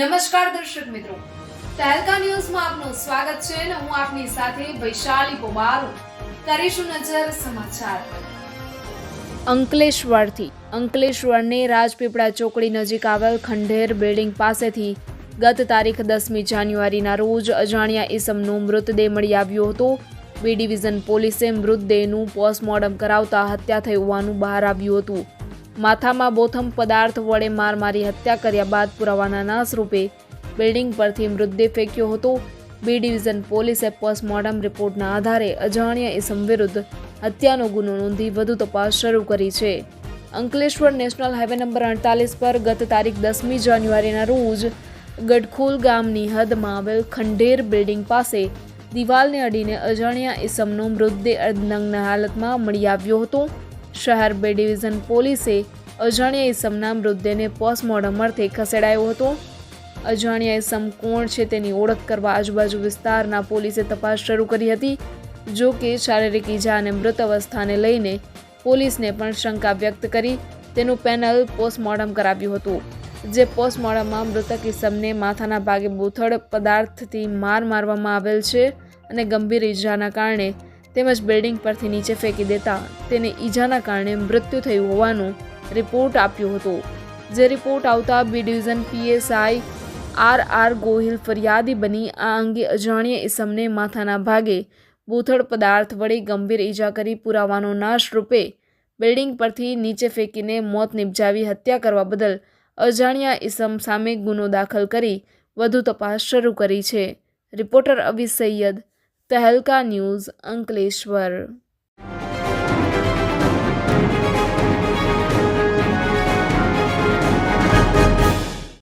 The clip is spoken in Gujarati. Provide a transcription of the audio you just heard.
નમસ્કાર દર્શક મિત્રો. તહેલકા ન્યૂઝમાં આપનું સ્વાગત છે અને હું આપની સાથે વૈશાલી પોબારુ કરીશું નજર સમાચાર. અંકલેશ્વરથી, અંકલેશ્વરને રાજપીપળા ચોકડી નજીક આવેલ ખંડેર બિલ્ડિંગ પાસેથી ગત તારીખ દસમી જાન્યુઆરીના રોજ અજાણ્યા ઇસમનો મૃતદેહ મળી આવ્યો હતો. બી ડિવિઝન પોલીસે મૃતદેહનું પોસ્ટમોર્ટમ કરાવતા હત્યા થઈ હોવાનું બહાર આવ્યું હતું. માથામાં બોથમ પદાર્થ વડે માર મારી હત્યા કર્યા બાદ પુરાવાના નાશ રૂપે બિલ્ડિંગ પરથી મૃતદેહ ફેંક્યો હતો. બી ડિવિઝન પોલીસે પોસ્ટમોર્ટમ રિપોર્ટના આધારે અજાણ્યા ઇસમ વિરુદ્ધ હત્યાનો ગુનો નોંધી વધુ તપાસ શરૂ કરી છે. અંકલેશ્વર નેશનલ હાઈવે નંબર અડતાલીસ પર ગત તારીખ દસમી જાન્યુઆરીના રોજ ગઢખોલ ગામની હદમાં આવેલ ખંડેર બિલ્ડિંગ પાસે દિવાલને અડીને અજાણ્યા ઇસમનો મૃતદેહ અર્ધનગ્ન હાલતમાં મળી આવ્યો હતો. શહેર બે ડિવિઝન પોલીસે અજાણ્યા ઇસમના મૃતદેહને પોસ્ટમોર્ટમ અર્થે ખસેડાયો હતો. અજાણ્યા ઇસમ કોણ છે તેની ઓળખ કરવા આજુબાજુ વિસ્તારના પોલીસે તપાસ શરૂ કરી હતી. જો કે શારીરિક ઈજા અને મૃત અવસ્થાને લઈને પોલીસને પણ શંકા વ્યક્ત કરી તેનું પેનલ પોસ્ટમોર્ટમ કરાવ્યું હતું, જે પોસ્ટમોર્ટમમાં મૃતક ઇસમને માથાના ભાગે બોથડ પદાર્થથી માર મારવામાં આવેલ છે અને ગંભીર ઈજાના કારણે તેમજ બિલ્ડિંગ પરથી નીચે ફેંકી દેતા તેને ઈજાના કારણે મૃત્યુ થયું હોવાનું રિપોર્ટ આપ્યો હતો. જે રિપોર્ટ આવતા B division PSI R R Gohil ફરિયાદી બની. આ અંગે અજાણ્યા ઇસમને માથાના ભાગે બૂથડ પદાર્થ વડે ગંભીર ઈજા કરી પુરાવાનો નાશ રૂપે બિલ્ડિંગ પરથી નીચે ફેંકીને મોત નિપજાવી હત્યા કરવા બદલ અજાણ્યા ઇસમ સામે ગુનો દાખલ કરી વધુ તપાસ શરૂ કરી છે. Reporter Avi Saiyed Tehelka news Ankleshwar